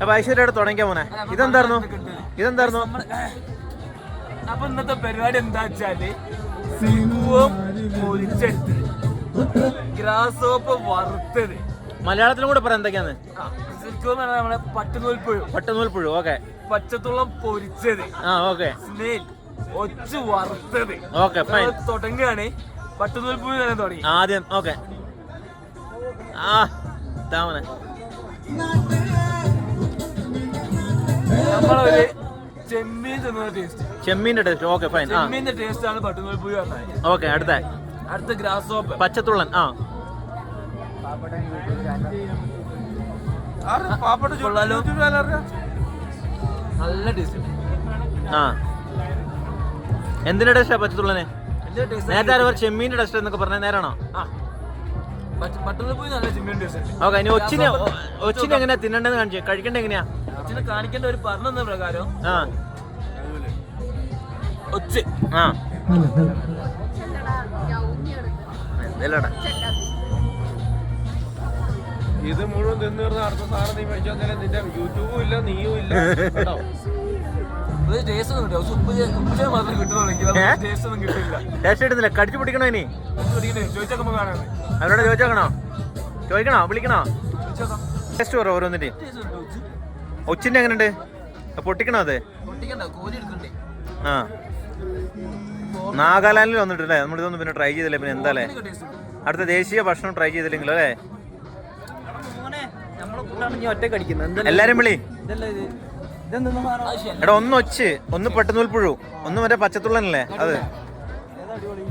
അപ്പൊ ഐശ്വര്യയുടെ തുടങ്ങിയ മോനെ. ഇതെന്തായിരുന്നു? ഇതെന്തായിരുന്നു? അപ്പൊ ഇന്നത്തെ പരിപാടി എന്താ വെച്ചാൽ സിംഹവും പൊരിച്ചെടുത്ത് ഗ്രാസ് സോപ്പ് വറുത്തത്. മലയാളത്തിലും കൂടെ പറയാം എന്തൊക്കെയാണ് നമ്മളെ പട്ടുനൂൽപ്പുഴു. പട്ടുനൂൽപ്പുഴു ഓക്കെ. പച്ചത്തുള്ളം പൊരിച്ചത്. ആ ഓക്കെ. സ്നേൽ ഒച്ചു വറുത്തത്. ഓക്കെ ഫൈൻ തുടങ്ങുകയാണ്. പട്ടുനൂൽപ്പുഴു തന്നെ തുടങ്ങി. ആദ്യം ഓക്കെ. ആ താമനെ നമ്മളൊരു ചെമ്മീൻ തിന്നുന്ന ടേസ്റ്റ് ചെമ്മീന്റെ ടേസ്റ്റ് ഓക്കെ ഫൈൻ ആ. ചെമ്മീന്റെ ടേസ്റ്റ് ആണ് പട്ടുനൂൽപ്പുഴു പറഞ്ഞത്. ഓക്കെ അടുത്ത. അടുത്ത ഗ്രാസ് ഓപ്പ് പച്ചത്തുള്ളൻ. ആ. കൊള്ളാലോ. നല്ല ടേസ്റ്റ് ആ. എന്തിന്റെ ടേസ്റ്റാ പച്ചത്തുള്ളനെ? നേരത്തെ ആരോ ടേസ്റ്റ് എന്നൊക്കെ പറഞ്ഞ നേരാണോ? ആ. പട്ടുനൂൽപ്പുഴു നല്ല ചെമ്മീൻ ടേസ്റ്റ് ഓക്കെ ഇനി ഒച്ചിനെ ഒച്ചിനെ എങ്ങനെയാ തിന്നണ്ടെന്ന് കാണിച്ചു. കഴിക്കണ്ട എങ്ങനെയാ? ഒച്ചിനെ കാണിക്കേണ്ട ഒരു പറഞ്ഞ പ്രകാരം? ആ. ഒച്ച് ആ. എന്തേലടാ ഇത് മുഴുവൻ തിന്നു തീർന്ന അടുത്ത സാധനം നീ മേടിച്ചാൽ നിന്റെ യൂട്യൂബും ഇല്ല നീയും ഇല്ല. കേട്ടോ? കടിച്ചു പിടിക്കണോ ഇനി? അവരോട് ചോദിച്ചോക്കണോ ചോദിക്കണോ? വിളിക്കണോ? ടേസ്റ്റ് പറ ഓരോന്നിന്റെ ഒച്ചിന്റെ എങ്ങനെയുണ്ട്? പൊട്ടിക്കണോ അതെ? ആ. നാഗാലാൻഡിൽ വന്നിട്ടില്ലേ? നമ്മളിതൊന്നും പിന്നെ ട്രൈ ചെയ്തില്ല? പിന്നെ എന്താ അല്ലേ? അടുത്ത ദേശീയ ഭക്ഷണം ട്രൈ ചെയ്തില്ലെങ്കിലോ അല്ലേ? എല്ലാരും വിളി. എടാ ഒന്ന് ഒച്ച്. ഒന്ന് പെട്ടുന്നൂൽ പുഴു. ഒന്ന് മറ്റേ പച്ചത്തുള്ളനല്ലേ? അത്.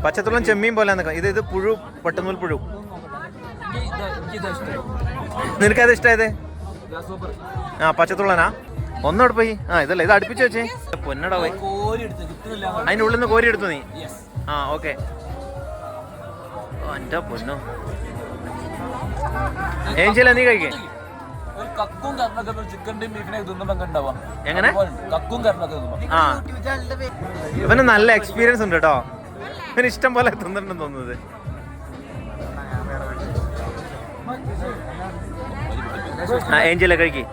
പച്ചത്തുള്ളൻ ചെമ്മീൻ പോലെ ഇത് ഇത് പുഴു പെട്ടുന്നൂൽ പുഴു. നിനക്കത് ഇഷ്ടമായത് ആ പച്ചത്തുള്ളനാ? ഒന്നോട് പോയി. ആ ഇതല്ല ഇത് അടുപ്പിച്ച് വെച്ചേ. പൊന്നടാ പോയി. അതിന്റെ ഉള്ളിൽ നിന്ന് കോരി എടുത്തു നീ? ആ ഓക്കെ. എന്റെ പൊന്നു. ഏഞ്ചല നീ കഴിക്കേ? ഒരു കക്കും കറിനൊക്കെ ചിക്കന്റെയും ബീഫിനെ തിന്നുമ്പോ ഉണ്ടാവാം? എങ്ങനെ? കക്കും കറിനൊക്കെ തിന്നുമ്പോ. ആ. ഇവന് നല്ല എക്സ്പീരിയൻസ് ഉണ്ട് കേട്ടോ. ഇവന് ഇഷ്ടം പോലെ തിന്നിട്ടുണ്ടെന്ന് തോന്നുന്നത്. ഏഞ്ചല കഴിക്കി.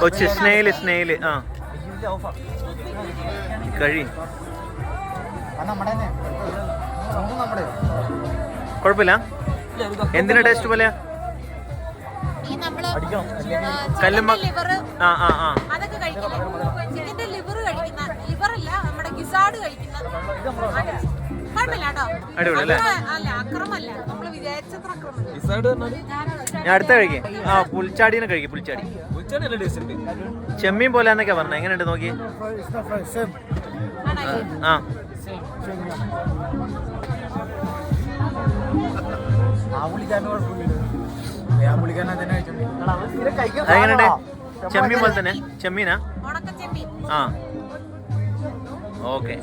കൊച്ച് സ്നേഹിൽ സ്നെയിൽ ആ. കഴി. കുഴപ്പമില്ല. എന്തിനാ ടേസ്റ്റ് പോലെ കല്ലുമ്മ- ആ ആ ആ. അടിപൊളി അല്ലേ? ഞാൻ അടുത്ത കഴിക്കും. ആ പുൽച്ചാടിനെ കഴിക്കും പുൽച്ചാടി. ചെമ്മീൻ പോലെ എന്നൊക്കെ പറഞ്ഞ എങ്ങനെയുണ്ട് നോക്കി. ആ. എങ്ങനെയുണ്ട് ചെമ്മീൻ പോലെ തന്നെ. ചെമ്മീനാ? ആ. ഓക്കെ.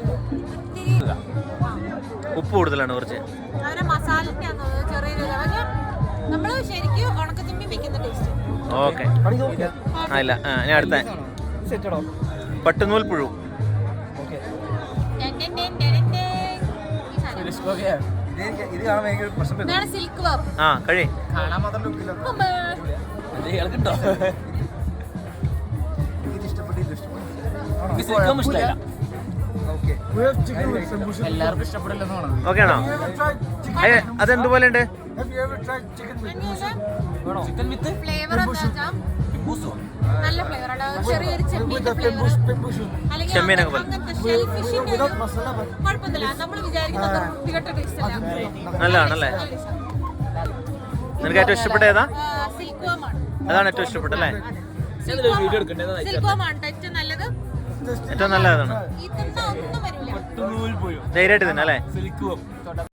ഉപ്പ് കൂടുതലാണ് കുറച്ച്. ഓക്കെ. അല്ല ഞാൻ അടുത്ത. പട്ടുനൂൽ പുഴു. ആ കഴി കാണാൻ മാത്രം ലുക്കില്ല ഇയാൾക്കുണ്ടോ ഇത് ഇഷ്ടപ്പെട്ടില്ല എല്ലാവർക്കും ഇഷ്ടപ്പെടില്ലെന്നാണ് ഓക്കെ ആണോ? അതെന്തുപോലെ ഉണ്ട്? ചിക്കൻ വിത്ത് ഫ്ലേവർ നല്ല ഫ്ലേവർ ചെറിയൊരു ചെമ്മീന്റെ ഫ്ലേവർ അല്ലെങ്കിൽ ചെമ്മീനൊക്കെ പോലെ. അങ്ങനത്തെ ഷെൽ ഫിഷിന്റെ ഒരു കുഴപ്പമൊന്നുമില്ല. നമ്മൾ വിചാരിക്കുന്ന തികട്ട ടേസ്റ്റ് അല്ല? നല്ലതാണല്ലേ? നിനക്ക് ഏറ്റവും ഇഷ്ടപ്പെട്ട ഏതാ? അതാണ് ഏറ്റവും ഇഷ്ടപ്പെട്ടല്ലേ ഏറ്റവും നല്ലത്. ഏറ്റവും നല്ല ധൈര്യമായിട്ട് തന്നെ അല്ലേ